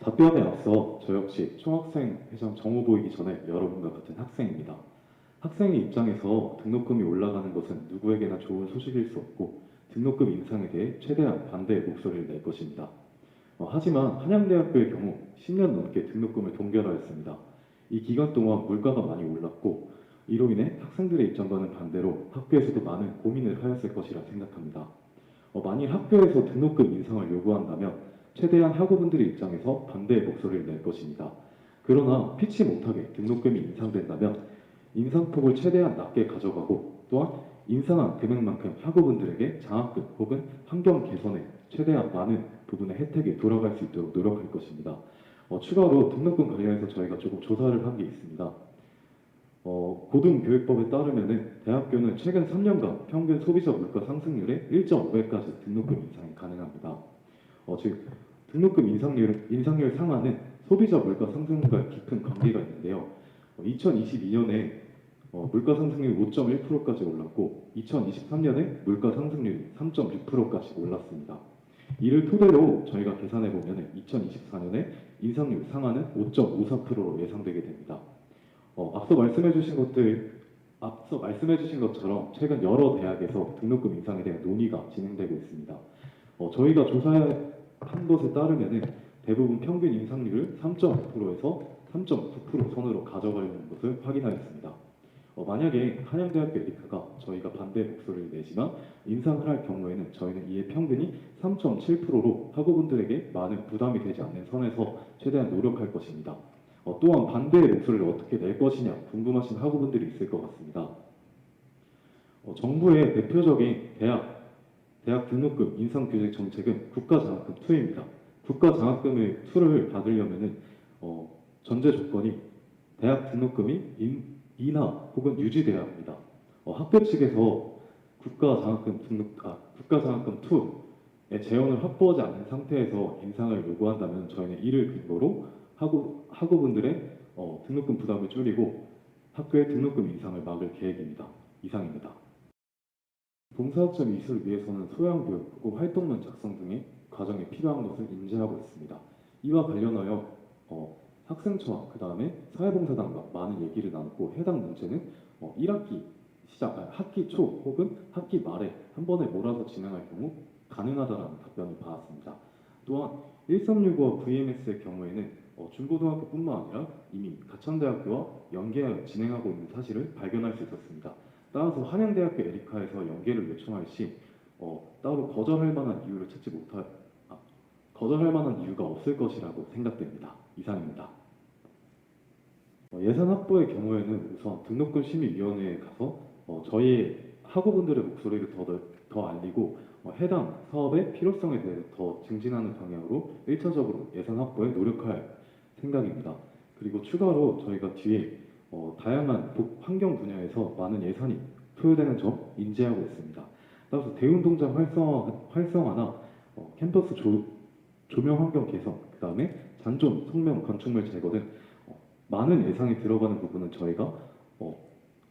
답변에 앞서 저 역시 총학생 회장 정후 보이기 전에 여러분과 같은 학생입니다. 학생의 입장에서 등록금이 올라가는 것은 누구에게나 좋은 소식일 수 없고 등록금 인상에 대해 최대한 반대의 목소리를 낼 것입니다. 어, 하지만 한양대학교의 경우 10년 넘게 등록금을 동결하였습니다. 이 기간 동안 물가가 많이 올랐고 이로 인해 학생들의 입장과는 반대로 학교에서도 많은 고민을 하였을 것이라 생각합니다. 어, 만일 학교에서 등록금 인상을 요구한다면 최대한 학우분들의 입장에서 반대의 목소리를 낼 것입니다. 그러나 피치 못하게 등록금이 인상된다면 인상폭을 최대한 낮게 가져가고 또한 인상한 금액만큼 학우분들에게 장학금 혹은 환경 개선에 최대한 많은 부분의 혜택이 돌아갈 수 있도록 노력할 것입니다. 어, 추가로 등록금 관련해서 저희가 조금 조사를 한 게 있습니다. 어, 고등교육법에 따르면은 대학교는 최근 3년간 평균 소비자 물가 상승률의 1.5배까지 등록금 인상이 가능합니다. 어, 즉 등록금 인상률, 인상률 상한은 소비자 물가 상승과 깊은 관계가 있는데요. 2022년에 어, 물가 상승률 5.1%까지 올랐고 2023년에 물가 상승률이 3.6%까지 올랐습니다. 이를 토대로 저희가 계산해 보면 2024년에 인상률 상한은 5.54%로 예상되게 됩니다. 어, 앞서 말씀해 주신 것들 앞서 말씀해 주신 것처럼 최근 여러 대학에서 등록금 인상에 대한 논의가 진행되고 있습니다. 어, 저희가 조사 한 것에 따르면 대부분 평균 인상률을 3.5%에서 3.9% 선으로 가져가려는 것을 확인하였습니다. 어, 만약에 한양대학교 에리카가 저희가 반대 목소리를 내지만 인상을 할 경우에는 저희는 이의 평균이 3.7%로 학우분들에게 많은 부담이 되지 않는 선에서 최대한 노력할 것입니다. 어, 또한 반대의 목소리를 어떻게 낼 것이냐 궁금하신 학우분들이 있을 것 같습니다. 어, 정부의 대표적인 대학 대학 등록금 인상 규제 정책은 국가장학금 2입니다. 국가장학금의 2를 받으려면은 어, 전제 조건이 대학 등록금이 인, 인하 혹은 유지돼야 합니다. 어, 학교 측에서 국가장학금 등록 아 국가장학금 2의 재원을 확보하지 않은 상태에서 인상을 요구한다면 저희는 이를 근거로 학우 학우분들의 어, 등록금 부담을 줄이고 학교의 등록금 인상을 막을 계획입니다. 이상입니다. 봉사학점 이수를 위해서는 소양교육 혹은 활동론 작성 등의 과정이 필요한 것을 인지하고 있습니다. 이와 관련하여 어, 학생처와 그 다음에 사회봉사단과 많은 얘기를 나눴고 해당 문제는 어, 1학기 시작, 아, 학기 초 혹은 학기 말에 한 번에 몰아서 진행할 경우 가능하다라는 답변을 받았습니다. 또한 1365와 VMS의 경우에는 어, 중고등학교뿐만 아니라 이미 가천대학교와 연계하여 진행하고 있는 사실을 발견할 수 있었습니다. 따라서 한양대학교 에리카에서 연계를 요청할 시 어, 따로 거절할 만한 이유를 찾지 못할 아, 거절할 만한 이유가 없을 것이라고 생각됩니다. 이상입니다. 어, 예산 확보의 경우에는 우선 등록금 심의위원회에 가서 어, 저희 학우분들의 목소리를 더, 넓- 더 알리고 어, 해당 사업의 필요성에 대해 더 증진하는 방향으로 1차적으로 예산 확보에 노력할 생각입니다. 그리고 추가로 저희가 뒤에 어, 다양한 복- 환경 분야에서 많은 예산이 투여되는 점 인지하고 있습니다. 따라서 대운동장 활성화, 활성화 나 어, 캠퍼스 조, 조명 환경 개선, 그 다음에 잔존, 성명, 건축물 제거 등 어, 많은 예산이 들어가는 부분은 저희가 어,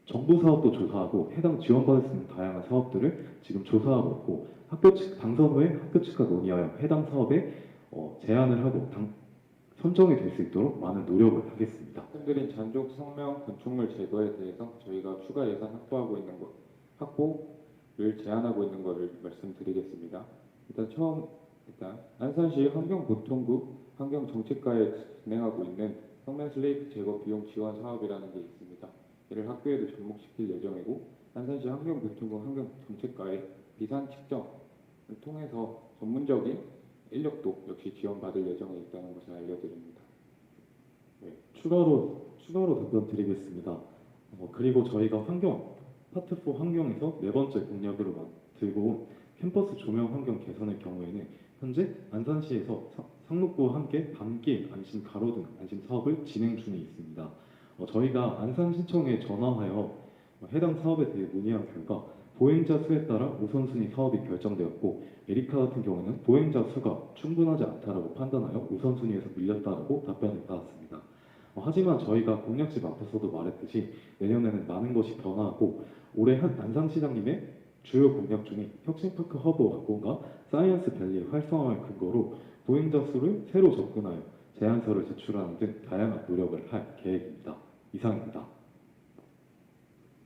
정부 사업도 조사하고 해당 지원받을 수 있는 다양한 사업들을 지금 조사하고 있고 학교 측 당선 후에 학교 측과 논의하여 해당 사업에 어, 제안을 하고 당, 선정이 될 수 있도록 많은 노력을 하겠습니다. 말씀드린 잔족 성명 건축물 제거에 대해서 저희가 추가 예산 확보하고 있는 것 확보를 제안하고 있는 것을 말씀드리겠습니다. 일단 처음 일단 안산시 환경보통국 환경정책과에 진행하고 있는 성면 슬레이트 제거 비용 지원 사업이라는 게 있습니다. 이를 학교에도 접목시킬 예정이고 안산시 환경보통국 환경정책과의 비산 측정을 통해서 전문적인 인력도 역시 지원받을 예정에 있다는 것을 알려드립니다. 네, 추가로 추가로 답변 드리겠습니다. 어, 그리고 저희가 환경 파트 4 환경에서 네 번째 공약으로 만- 들고 온 캠퍼스 조명 환경 개선의 경우에는 현재 안산시에서 사- 상록구와 함께 밤길 안심 가로 등 안심 사업을 진행 중에 있습니다. 어, 저희가 안산시청에 전화하여 어, 해당 사업에 대해 문의한 결과 보행자 수에 따라 우선순위 사업이 결정되었고 에리카 같은 경우는 보행자 수가 충분하지 않다라고 판단하여 우선순위에서 밀렸다라고 답변을 받았습니다. 어, 하지만 저희가 공약집 앞에서도 말했듯이 내년에는 많은 것이 변화하고 올해 한 안산시장님의 주요 공약 중에 혁신파크 허브 확보가 사이언스 밸리의 활성화를 근거로 보행자 수를 새로 접근하여 제안서를 제출하는 등 다양한 노력을 할 계획입니다. 이상입니다.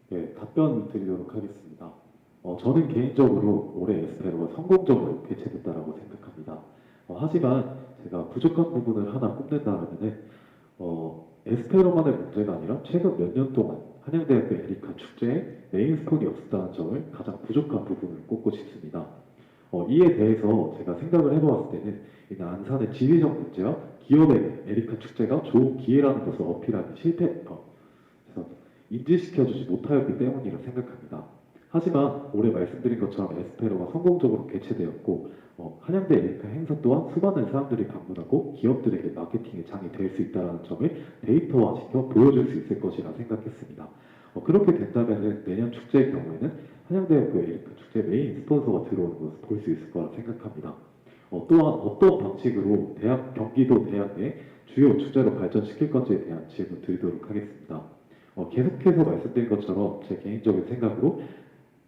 네, 답변 드리도록 하겠습니다. 어, 저는 개인적으로 올해 에스페로가 성공적으로 개최됐다라고 생각합니다. 어, 하지만 제가 부족한 부분을 하나 꼽는다면은 어, 에스페로만의 문제가 아니라 최근 몇 년 동안 한양대학교 에리카 축제에 메인 스폰이 없었다는 점을 가장 부족한 부분을 꼽고 싶습니다. 어, 이에 대해서 제가 생각을 해보았을 때는 이 안산의 지리적 문제와 기업에게 에리카 축제가 좋은 기회라는 것을 어필하기 실패, 어. 인지시켜주지 못하였기 때문이라 생각합니다. 하지만 올해 말씀드린 것처럼 에스페로가 성공적으로 개최되었고 어, 한양대 에리카 행사 또한 수많은 사람들이 방문하고 기업들에게 마케팅의 장이 될 수 있다는 점을 데이터화시켜 보여줄 수 있을 것이라 생각했습니다. 어, 그렇게 된다면 내년 축제의 경우에는 한양대학교 에리카 축제 메인 스폰서가 들어오는 것을 볼 수 있을 거라 생각합니다. 어, 또한 어떤 방식으로 대학 경기도 대학 내 주요 축제로 발전시킬 건지에 대한 질문 드리도록 하겠습니다. 어, 계속해서 말씀드린 것처럼 제 개인적인 생각으로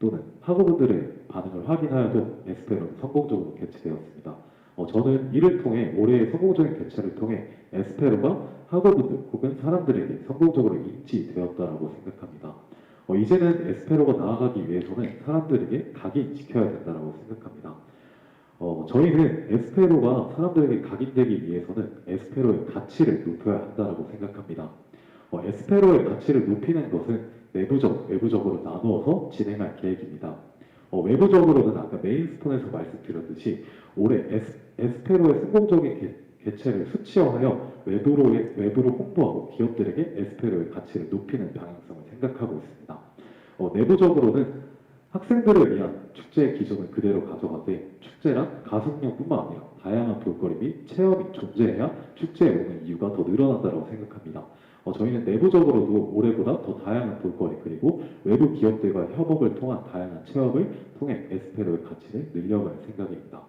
또는 학우분들의 반응을 확인하여도 에스페로는 성공적으로 개최되었습니다. 어, 저는 이를 통해 올해의 성공적인 개최를 통해 에스페로가 학우분들 혹은 사람들에게 성공적으로 인지되었다라고 생각합니다. 어, 이제는 에스페로가 나아가기 위해서는 사람들에게 각인시켜야 된다고 생각합니다. 어, 저희는 에스페로가 사람들에게 각인되기 위해서는 에스페로의 가치를 높여야 한다고 생각합니다. 어, 에스페로의 가치를 높이는 것은 내부적, 외부적으로 나누어서 진행할 계획입니다. 어, 외부적으로는 아까 메인 스톤에서 말씀드렸듯이 올해 에스, 에스페로의 성공적인 개, 개최를 수치화하여 외부로, 외부로 홍보하고 기업들에게 에스페로의 가치를 높이는 방향성을 생각하고 있습니다. 어, 내부적으로는 학생들을 위한 축제의 기준을 그대로 가져가되 축제란 가속력뿐만 아니라 다양한 볼거리 및 체험이 존재해야 축제에 오는 이유가 더 늘어난다고 생각합니다. 어, 저희는 내부적으로도 올해보다 더 다양한 볼거리 그리고 외부 기업들과 협업을 통한 다양한 체험을 통해 에스페로의 가치를 늘려갈 생각입니다.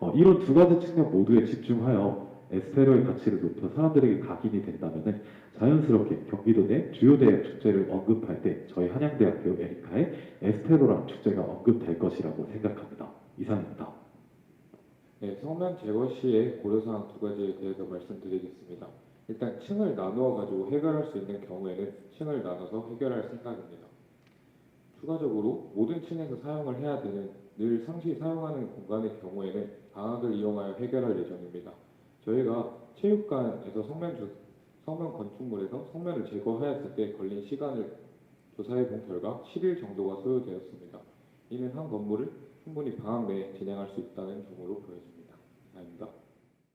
어, 이런 두 가지 측면 모두에 집중하여 에스페로의 가치를 높여 사람들에게 각인이 된다면 자연스럽게 경기도 내 주요 대학 축제를 언급할 때 저희 한양대학교 에리카의 에스페로라는 축제가 언급될 것이라고 생각합니다. 이상입니다. 네, 성명 제거 시에 고려사항 두 가지에 대해서 말씀드리겠습니다. 일단 층을 나누어 가지고 해결할 수 있는 경우에는 층을 나눠서 해결할 생각입니다. 추가적으로 모든 층에서 사용을 해야 되는 늘 상시 사용하는 공간의 경우에는 방학을 이용하여 해결할 예정입니다. 저희가 체육관에서 성면 조- 성면 건축물에서 성면을 제거하였을 때 걸린 시간을 조사해 본 결과 10일 정도가 소요되었습니다. 이는 한 건물을 충분히 방학 내에 진행할 수 있다는 점으로 보여집니다.